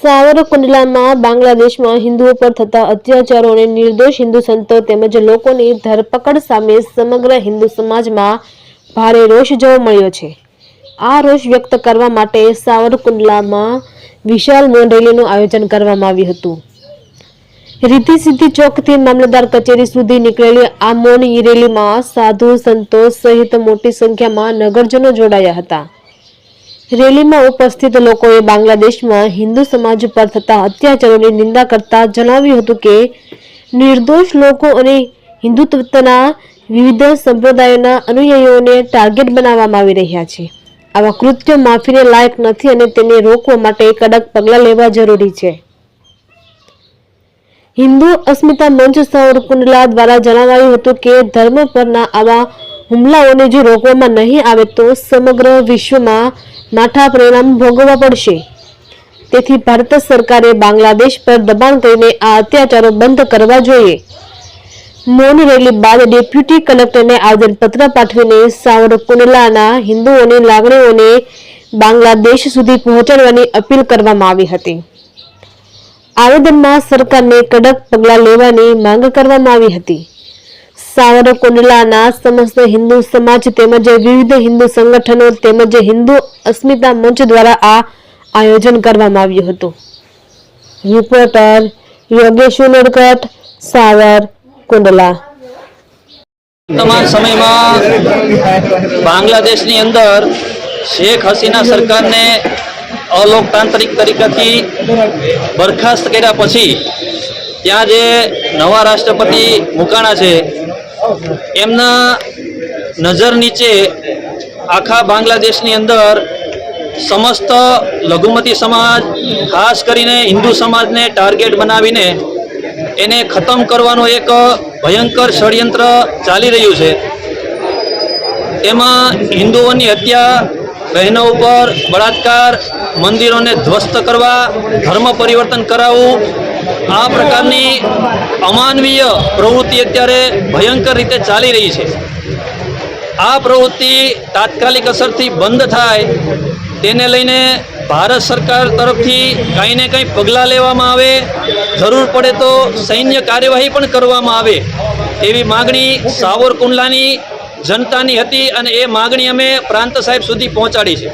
સાવરકુંડલામાં બાંગ્લાદેશમાં હિન્દુઓ પર થતા અત્યાચારો અને નિર્દોષ હિન્દુ સંતો તેમજ લોકોની ધરપકડ સામે સમગ્ર હિન્દુ સમાજમાં ભારે રોષ જોવા મળ્યો છે. આ રોષ વ્યક્ત કરવા માટે સાવરકુંડલામાં વિશાળ મૌન રેલીનું આયોજન કરવામાં આવ્યું હતું. રીતિ સિદ્ધિ ચોકથી મામલતદાર કચેરી સુધી નીકળેલી આ મૌન રેલીમાં સાધુ સંતો સહિત મોટી સંખ્યામાં નગરજનો જોડાયા હતા. રેલીમાં ઉપસ્થિત લોકોએ બાંગ્લાદેશમાં હિન્દુ સમાજ પર થતા અત્યાચારોની નિંદા કરતા જણાવ્યું હતું કે, નિર્દોષ લોકો અને હિન્દુત્વના વિવિધ સંપ્રદાયોના અનુયાયીઓને ટાર્ગેટ બનાવવામાં આવી રહ્યા છે. આવા કૃત્યો માફીને લાયક નથી અને તેને રોકવા માટે કડક પગલાં લેવા જરૂરી છે. હિન્દુ અસ્મિતા મંચ સાવરકુંડલા દ્વારા જણાવાયું હતું કે, ધર્મ પરના આવા હુમલાઓને જો રોકવામાં નહીં આવે તો સમગ્ર વિશ્વમાં માઠા પરિણામ ભોગવવા પડશે. તેથી ભારત સરકારે બાંગ્લાદેશ પર દબાણ કરીને આ અત્યાચારો બંધ કરવા જોઈએ. મૌન રેલી બાદ ડેપ્યુટી કલેક્ટરને આવેદનપત્ર પાઠવીને સાવરકુંડલાના હિન્દુઓની લાગણીઓને બાંગ્લાદેશ સુધી પહોંચાડવાની અપીલ કરવામાં આવી હતી. આવેદનમાં સરકારને કડક પગલાં લેવાની માંગ કરવામાં આવી હતી. સાવરકુંડલાના સમસ્ત હિન્દુ સમાજ તેમજ વિવિધ હિન્દુ સંગઠનો તેમજ હિન્દુ અસ્મિતા મંચ દ્વારા આ આયોજન કરવામાં આવ્યું હતું. રિપોર્ટર યોગેશ ઉનડકટ સાવર કુંડલા વર્તમાન સમયમાં બાંગ્લાદેશની અંદર શેખ હસીના સરકારને અલોકતાંત્રિક તરીકેથી બરખાસ્ત કર્યા પછી ત્યાં જે નવા રાષ્ટ્રપતિ મુકાણા છે એમના નજર નીચે આખા બાંગ્લાદેશની અંદર સમસ્ત લઘુમતી સમાજ, ખાસ કરીને હિન્દુ સમાજને ટાર્ગેટ બનાવીને એને ખતમ કરવાનું એક ભયંકર ષડયંત્ર ચાલી રહ્યું છે. તેમાં હિન્દુઓની હત્યા, બહેનો ઉપર બળાત્કાર, મંદિરોને ધ્વસ્ત કરવા, ધર્મ પરિવર્તન કરાવવું આ પ્રકારની અમાનવીય પ્રવૃત્તિ અત્યારે ભયંકર રીતે ચાલી રહી છે. આ પ્રવૃત્તિ તાત્કાલિક અસરથી બંધ થાય, તેને લઈને ભારત સરકાર તરફથી કંઈ ને કંઈ પગલાં લેવામાં આવે, જરૂર પડે તો સૈન્ય કાર્યવાહી પણ કરવામાં આવે એવી માગણી સાવરકુંડલાની જનતાની હતી અને એ માગણી અમે પ્રાંત સાહેબ સુધી પહોંચાડી છે.